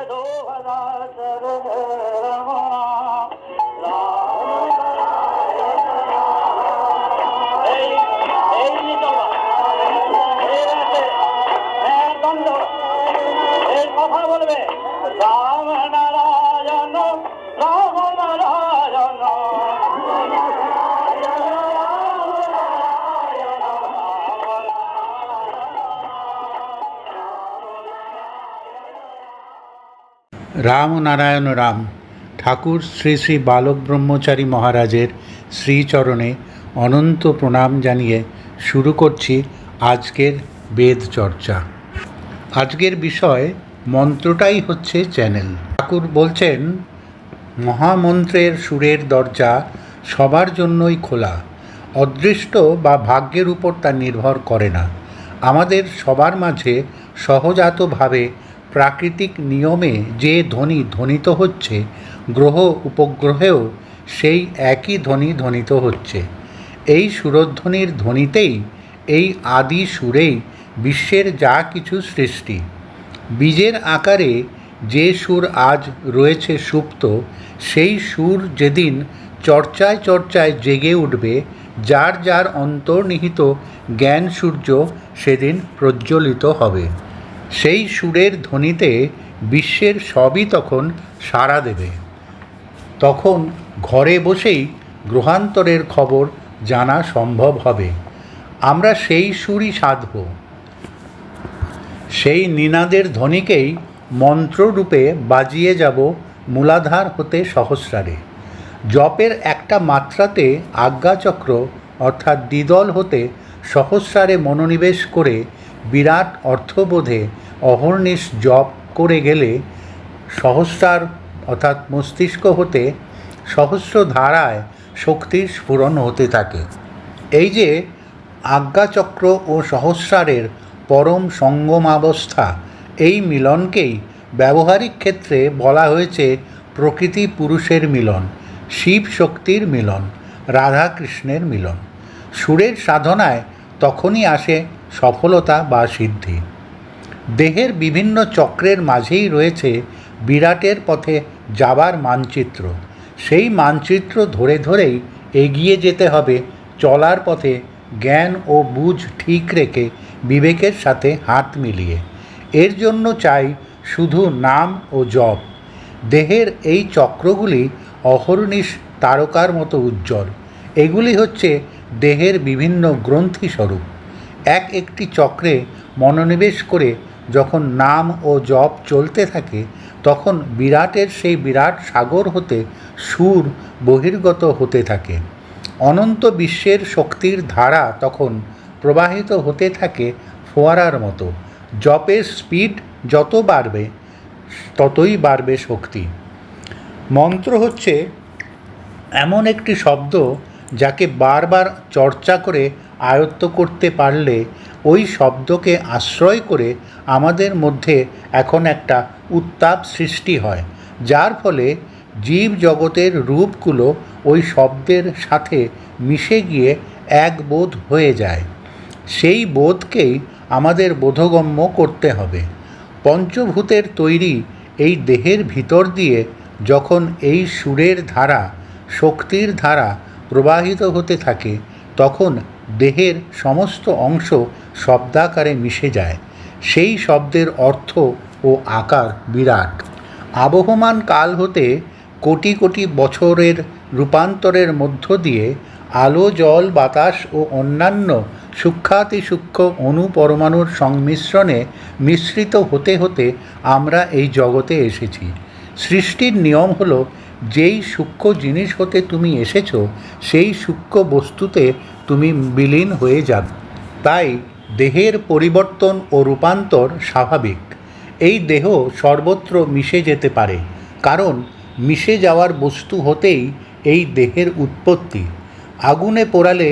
हला कर রাম নারায়ণ রাম, ঠাকুর শ্রী শ্রী বালক ব্রহ্মচারী মহারাজের শ্রীচরণে অনন্ত প্রণাম জানিয়ে শুরু করছি আজকের বেদ চর্চা আজকের বিষয় মন্ত্রটাই হচ্ছে চ্যানেল। ঠাকুর বলছেন, মহামন্ত্রের সুরের দরজা সবার জন্যই খোলা। অদৃষ্ট বা ভাগ্যের উপর তা নির্ভর করে না। আমাদের সবার মাঝে সহজাতভাবে প্রাকৃতিক নিয়মে যে ধ্বনি ধ্বনিত হচ্ছে, গ্রহ উপগ্রহেও সেই একই ধ্বনি ধ্বনিত হচ্ছে। এই সুরধ্বনির ধ্বনিতেই, এই আদি সুরেই বিশ্বের যা কিছু সৃষ্টি। বীজের আকারে যে সুর আজ রয়েছে সুপ্ত, সেই সুর যেদিন চর্চায় চর্চায় জেগে উঠবে, যার যার অন্তর্নিহিত জ্ঞান সূর্য সেদিন প্রজ্বলিত হবে। সেই সুরের ধ্বনিতে বিশ্বের সবই তখন সাড়া দেবে। তখন ঘরে বসেই গ্রহান্তরের খবর জানা সম্ভব হবে। আমরা সেই সুরই সাধব। সেই নিনাদের ধ্বনিকেই মন্ত্ররূপে বাজিয়ে যাব মূলাধার হতে সহস্রারে। জপের একটা মাত্রাতে আজ্ঞাচক্র অর্থাৎ দ্বিদল হতে সহস্রারে মনোনিবেশ করে বিরাট অর্থবোধে অহর্নিশ জপ করে গেলে সহস্রার অর্থাৎ মস্তিষ্ক হতে সহস্র ধারায় শক্তির স্ফুরণ হতে থাকে। এই যে আজ্ঞাচক্র ও সহস্রারের পরম সঙ্গমাবস্থা, এই মিলনকেই ব্যবহারিক ক্ষেত্রে বলা হয়েছে প্রকৃতি পুরুষের মিলন, শিব শক্তির মিলন রাধা কৃষ্ণের মিলন। সুরের সাধনায় তখনই আসে সফলতা বা সিদ্ধি। দেহের বিভিন্ন চক্রের মাঝেই রয়েছে বিরাটের পথে যাবার মানচিত্র। সেই মানচিত্র ধরে ধরেই এগিয়ে যেতে হবে, চলার পথে জ্ঞান ও বুঝ ঠিক রেখে বিবেকের সাথে হাত মিলিয়ে। এর জন্য চাই শুধু নাম ও জপ। দেহের এই চক্রগুলি অহর্নিশ তারকার মতো উজ্জ্বল। এগুলি হচ্ছে দেহের বিভিন্ন গ্রন্থি স্বরূপ এক একটি চক্রে মনোনিবেশ করে যখন নাম ও জপ চলতে থাকে, তখন বিরাটের সেই বিরাট সাগর হতে সুর বহির্গত হতে থাকে। অনন্ত বিশ্বের শক্তির ধারা তখন প্রবাহিত হতে থাকে ফোয়ারার মতো। জপের স্পিড যত বাড়বে, ততই বাড়বে শক্তি। মন্ত্র হচ্ছে এমন একটি শব্দ যাকে বারবার চর্চা করে আয়ত্ত করতে পারলে ওই শব্দকে আশ্রয় করে আমাদের মধ্যে এখন একটা উত্তাপ সৃষ্টি হয়, যার ফলে জীব জগতের রূপগুলো ওই শব্দের সাথে মিশে গিয়ে এক বোধ হয়ে যায়। সেই বোধকেই আমাদের বোধগম্য করতে হবে। পঞ্চভূতের তৈরি এই দেহের ভিতর দিয়ে যখন এই সুরের ধারা, শক্তির ধারা প্রবাহিত হতে থাকে, তখন দেহের সমস্ত অংশ শব্দাকারে মিশে যায়। সেই শব্দের অর্থ ও আকার বিরাট। আবহমান কাল হতে কোটি কোটি বছরের রূপান্তরের মধ্য দিয়ে আলো, জল, বাতাস ও অন্যান্য সূক্ষাতি সূক্ষ্ম অণু পরমাণুর সংমিশ্রণে মিশ্রিত হতে হতে আমরা এই জগতে এসেছি। সৃষ্টির নিয়ম হলো যেই সূক্ষ্ম জিনিস হতে তুমি এসেছ, সেই সূক্ষ্ম বস্তুতে তুমি বিলীন হয়ে যাবে তাই দেহের পরিবর্তন ও রূপান্তর স্বাভাবিক। এই দেহ সর্বত্র মিশে যেতে পারে, কারণ মিশে যাওয়ার বস্তু হতেই এই দেহের উৎপত্তি। আগুনে পোড়ালে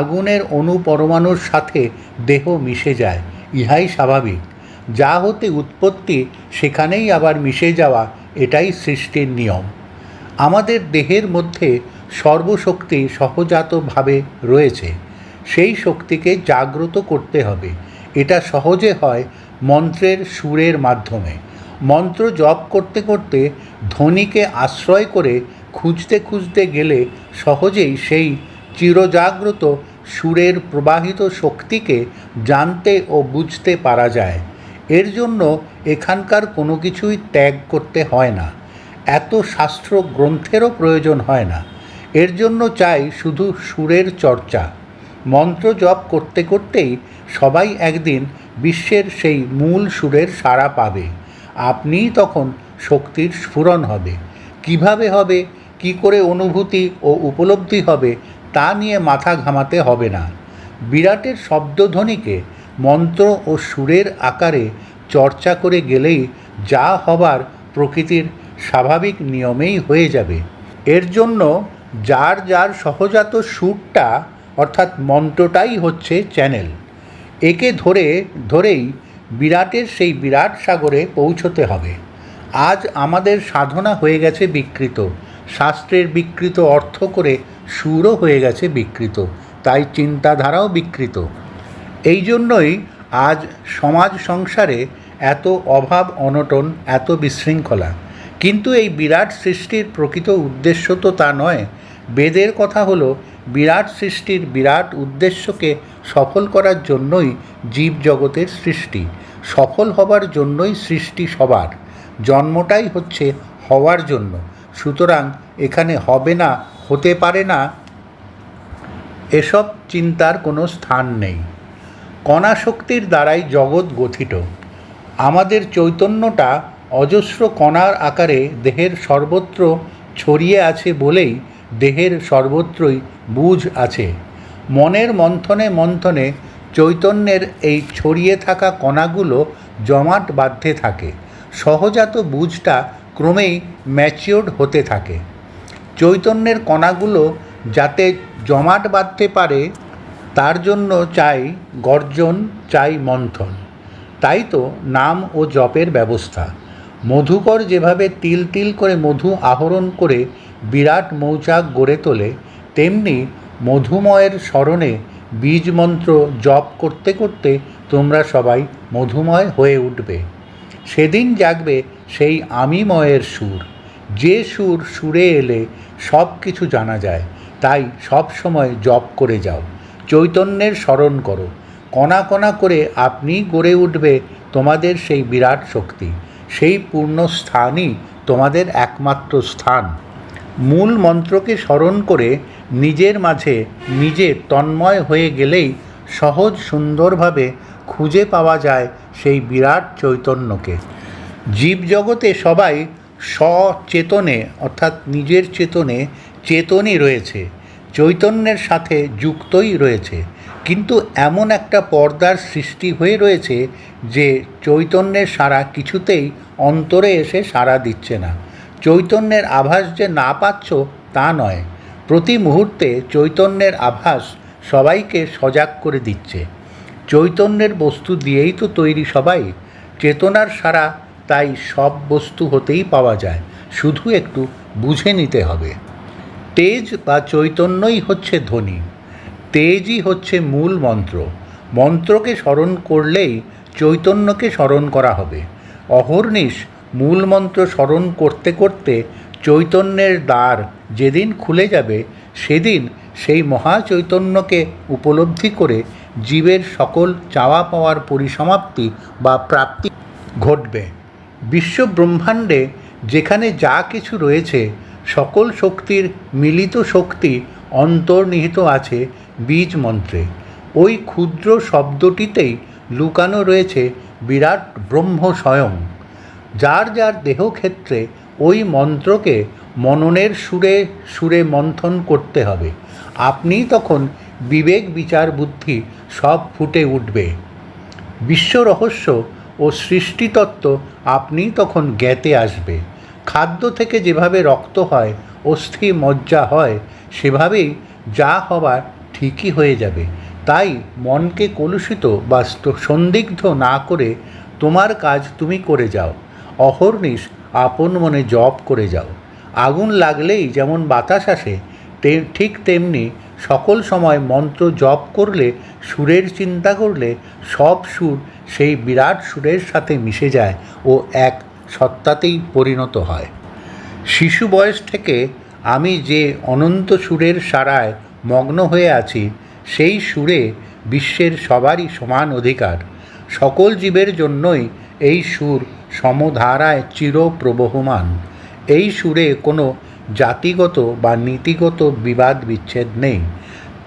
আগুনের অণু পরমাণুর সাথে দেহ মিশে যায়, ইহাই স্বাভাবিক। যা হতে উৎপত্তি, সেখানেই আবার মিশে যাওয়া, এটাই সৃষ্টির নিয়ম। আমাদের দেহের মধ্যে সর্বশক্তি সহজাতভাবে রয়েছে। সেই শক্তিকে জাগ্রত করতে হবে। এটা সহজে হয় মন্ত্রের সুরের মাধ্যমে। মন্ত্র জপ করতে করতে ধ্বনিকে আশ্রয় করে খুঁজতে খুঁজতে গেলে সহজেই সেই চিরজাগ্রত সুরের প্রবাহিত শক্তিকে জানতে ও বুঝতে পারা যায়। এর জন্য এখানকার কোনো কিছুই ত্যাগ করতে হয় না। এত শাস্ত্র গ্রন্থেরও প্রয়োজন হয় না। এর জন্য চাই শুধু সুরের চর্চা। মন্ত্র জপ করতে করতেই সবাই একদিন বিশ্বের সেই মূল সুরের সাড়া পাবে। আপনিই তখন শক্তির স্ফুরণ হবে। কীভাবে হবে, কি করে অনুভূতি ও উপলব্ধি হবে, তা নিয়ে মাথা ঘামাতে হবে না। বিরাটের শব্দধ্বনিকে মন্ত্র ও সুরের আকারে চর্চা করে গেলেই যা হবার প্রকৃতির স্বাভাবিক নিয়মেই হয়ে যাবে। এর জন্য যার যার সহজাত সুরটা, অর্থাৎ মন্ত্রটাই হচ্ছে চ্যানেল। একে ধরে, ধরেই বিরাটের সেই বিরাট সাগরে পৌঁছতে হবে। আজ আমাদের সাধনা হয়ে গেছে বিকৃত। শাস্ত্রের বিকৃত অর্থ করে সুরও হয়ে গেছে বিকৃত। তাই চিন্তাধারাও বিকৃত। এই জন্যই আজ সমাজ সংসারে এত অভাব, অনটন, এত বিশৃঙ্খলা। কিন্তু এই বিরাট সৃষ্টির প্রকৃত উদ্দেশ্য তো তা নয়। বেদের কথা হল, বিরাট সৃষ্টির বিরাট উদ্দেশ্যকে সফল করার জন্যই জীবজগতের সৃষ্টি। সফল হবার জন্যই সৃষ্টি সবার। জন্মটাই হচ্ছে হওয়ার জন্য। সুতরাং এখানে হবে না, হতে পারে না, এসব চিন্তার কোনো স্থান নেই। কণাশক্তির দ্বারাই জগৎ গঠিত। আমাদের চৈতন্যটা অজস্র কণার আকারে দেহের সর্বত্র ছড়িয়ে আছে বলেই দেহের সর্বত্রই বুঝ আছে। মনের মন্থনে মন্থনে চৈতন্যের এই ছড়িয়ে থাকা কণাগুলো জমাট বাঁধতে থাকে। সহজাত বুঝটা ক্রমেই ম্যাচিওর্ড হতে থাকে। চৈতন্যের কণাগুলো যাতে জমাট বাঁধতে পারে, তার জন্য চাই গর্জন, চাই মন্থন। তাই তো নাম ও জপের ব্যবস্থা। মধুকর যেভাবে তিল তিল করে মধু আহরণ করে বিরাট মৌচাক গড়ে তোলে, তেমনি মধুময়ের স্মরণে বীজ মন্ত্র জপ করতে করতে তোমরা সবাই মধুময় হয়ে উঠবে। সেদিন জাগবে সেই আমিময়ের সুর। যে সুর সুরে এলে সব কিছু জানা যায়, তাই সব সময় জপ করে যাও। চৈতন্যের স্মরণ করো। কণা কণা করে আপনি গড়ে উঠবে তোমাদের সেই বিরাট শক্তি। সেই পূর্ণ স্থানই তোমাদের একমাত্র স্থান। মূল মন্ত্রকে স্মরণ করে নিজের মাঝে নিজে তন্ময় হয়ে গেলেই সহজ সুন্দরভাবে খুঁজে পাওয়া যায় সেই বিরাট চৈতন্যকে। জীবজগতে সবাই সচেতনে, অর্থাৎ নিজের চেতনে, চেতনই রয়েছে। চৈতন্যের সাথে যুক্তই রয়েছে। কিন্তু এমন একটা পর্দার সৃষ্টি হয়ে রয়েছে যে চৈতন্যের সারা কিছুতেই অন্তরে এসে সাড়া দিচ্ছে না। চৈতন্যের আভাস যে না পাচ্ছ তা নয়। প্রতি মুহূর্তে চৈতন্যের আভাস সবাইকে সজাগ করে দিচ্ছে। চৈতন্যের বস্তু দিয়েই তো তৈরি সবাই। চেতনার সারা তাই সব বস্তু হতেই পাওয়া যায়। শুধু একটু বুঝে নিতে হবে। তেজ বা চৈতন্যই হচ্ছে ধ্বনি। তেজই হচ্ছে মূল মন্ত্র। মন্ত্রকে স্মরণ করলেই চৈতন্যকে স্মরণ করা হবে। অহর্নিশ মূল মন্ত্র স্মরণ করতে করতে চৈতন্যের দ্বার যেদিন খুলে যাবে, সেদিন সেই মহা চৈতন্যকে উপলব্ধি করে জীবের সকল চাওয়া পাওয়ার পরিসমাপ্তি বা প্রাপ্তি ঘটবে। বিশ্ব ব্রহ্মাণ্ডে যেখানে যা কিছু রয়েছে, সকল শক্তির মিলিত শক্তি অন্তর্নিহিত আছে বীজ মন্ত্রে। ওই ক্ষুদ্র শব্দটিতেই লুকানো রয়েছে বিরাট ব্রহ্ম স্বয়ং। যার যার দেহক্ষেত্রে ওই মন্ত্রকে মননের সুরে সুরে মন্থন করতে হবে। আপনি তখন বিবেক, বিচার, বুদ্ধি সব ফুটে উঠবে। বিশ্ব রহস্য ও সৃষ্টিতত্ত্ব আপনি তখন জ্ঞাতে আসবে। খাদ্য থেকে যেভাবে রক্ত হয়, অস্থি মজ্জা হয়, সেভাবেই যা হবার ঠিকই হয়ে যাবে। তাই মনকে কলুষিত বা সন্দিগ্ধ না করে তোমার কাজ তুমি করে যাও। অহর্নিশ আপন মনে জপ করে যাও। আগুন লাগলেই যেমন বাতাস আসে ঠিক তেমনি সকল সময় মন্ত্র জপ করলে, সুরের চিন্তা করলে সব সুর সেই বিরাট সুরের সাথে মিশে যায় ও এক সত্তাতেই পরিণত হয়। শিশু বয়স থেকে আমি যে অনন্ত সুরের সারায় মগ্ন হয়ে আছি, সেই সুরে বিশ্বের সবারই সমান অধিকার। সকল জীবের জন্যই এই সুর সমধারায় চির প্রবহমান এই সুরে কোনো জাতিগত বা নীতিগত বিবাদ বিচ্ছেদ নেই।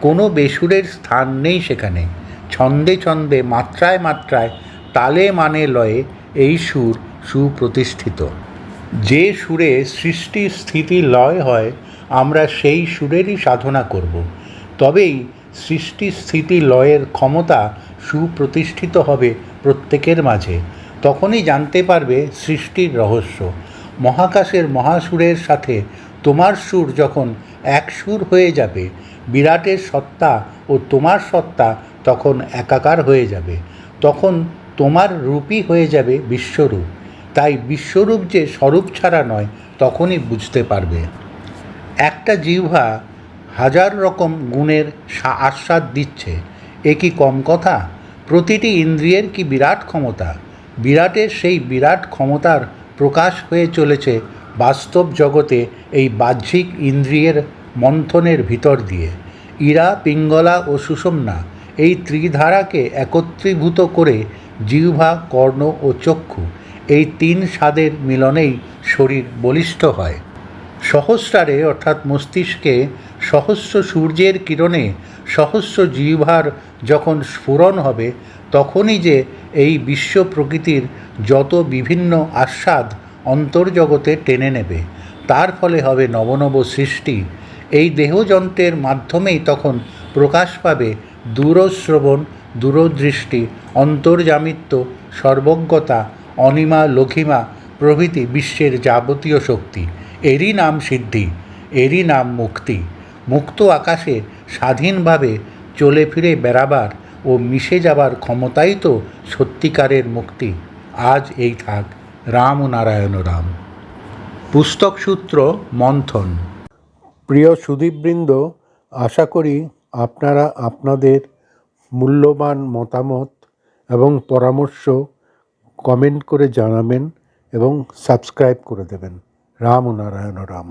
কোনো বেসুরের স্থান নেই সেখানে। ছন্দে ছন্দে, মাত্রায় মাত্রায়, তালে মানে লয়ে এই সুর সুপ্রতিষ্ঠিত। যে সুরে সৃষ্টি স্থিতি লয় হয় আমরা সেই সুরেরই সাধনা করব। তবেই সৃষ্টি স্থিতি লয়ের ক্ষমতা সুপ্রতিষ্ঠিত হবে প্রত্যেকের মাঝে। তখনই জানতে পারবে সৃষ্টির রহস্য। মহাকাশের মহাসুরের সাথে তোমার সুর যখন এক সুর হয়ে যাবে, বিরাটের সত্তা ও তোমার সত্তা তখন একাকার হয়ে যাবে। তখন তোমার রূপই হয়ে যাবে বিশ্বরূপ। তাই বিশ্বরূপ যে স্বরূপ ছাড়া নয়, তখনই বুঝতে পারবে। একটা জিহ্বা হাজার রকম গুণের আস্বাদ দিচ্ছে। এ কি কম কথা? প্রতিটি ইন্দ্রিয়ের কি বিরাট ক্ষমতা? বিরাটের সেই বিরাট ক্ষমতার প্রকাশ হয়ে চলেছে বাস্তব জগতে এই বাহ্যিক ইন্দ্রিয়ের মন্থনের ভিতর দিয়ে। ইরা, পিঙ্গলা ও সুষমনা এই ত্রিধারাকে একত্রীভূত করে জিহ্বা, কর্ণ ও চক্ষু এই তিন স্বাদের মিলনেই শরীর বলিষ্ঠ হয়। সহস্রারে, অর্থাৎ মস্তিষ্কে সহস্র সূর্যের কিরণে সহস্র জিহ্বার যখন স্ফুরণ হবে, তখনই যে এই বিশ্ব প্রকৃতির যত বিভিন্ন আস্বাদ অন্তর্জগতে টেনে নেবে, তার ফলে হবে নবনব সৃষ্টি। এই দেহযন্ত্রের মাধ্যমেই তখন প্রকাশ পাবে দূরশ্রবণ, দূরদৃষ্টি, অন্তর্জামিত্ব, সর্বজ্ঞতা, অনিমা, লঘিমা প্রভৃতি বিশ্বের যাবতীয় শক্তি। এরই নাম সিদ্ধি, এরই নাম মুক্তি। মুক্ত আকাশে স্বাধীনভাবে চলে ফিরে বেড়াবার ও মিশে যাবার ক্ষমতাই তো সত্যিকারের মুক্তি। আজ এই থাক রাম ও নারায়ণ রাম। পুস্তক সূত্র, মন্থন। প্রিয় সুদীপবৃন্দ, আশা করি আপনারা আপনাদের মূল্যবান মতামত এবং পরামর্শ কমেন্ট করে জানাবেন এবং সাবস্ক্রাইব করে দেবেন। রাম ও নারায়ণ রাম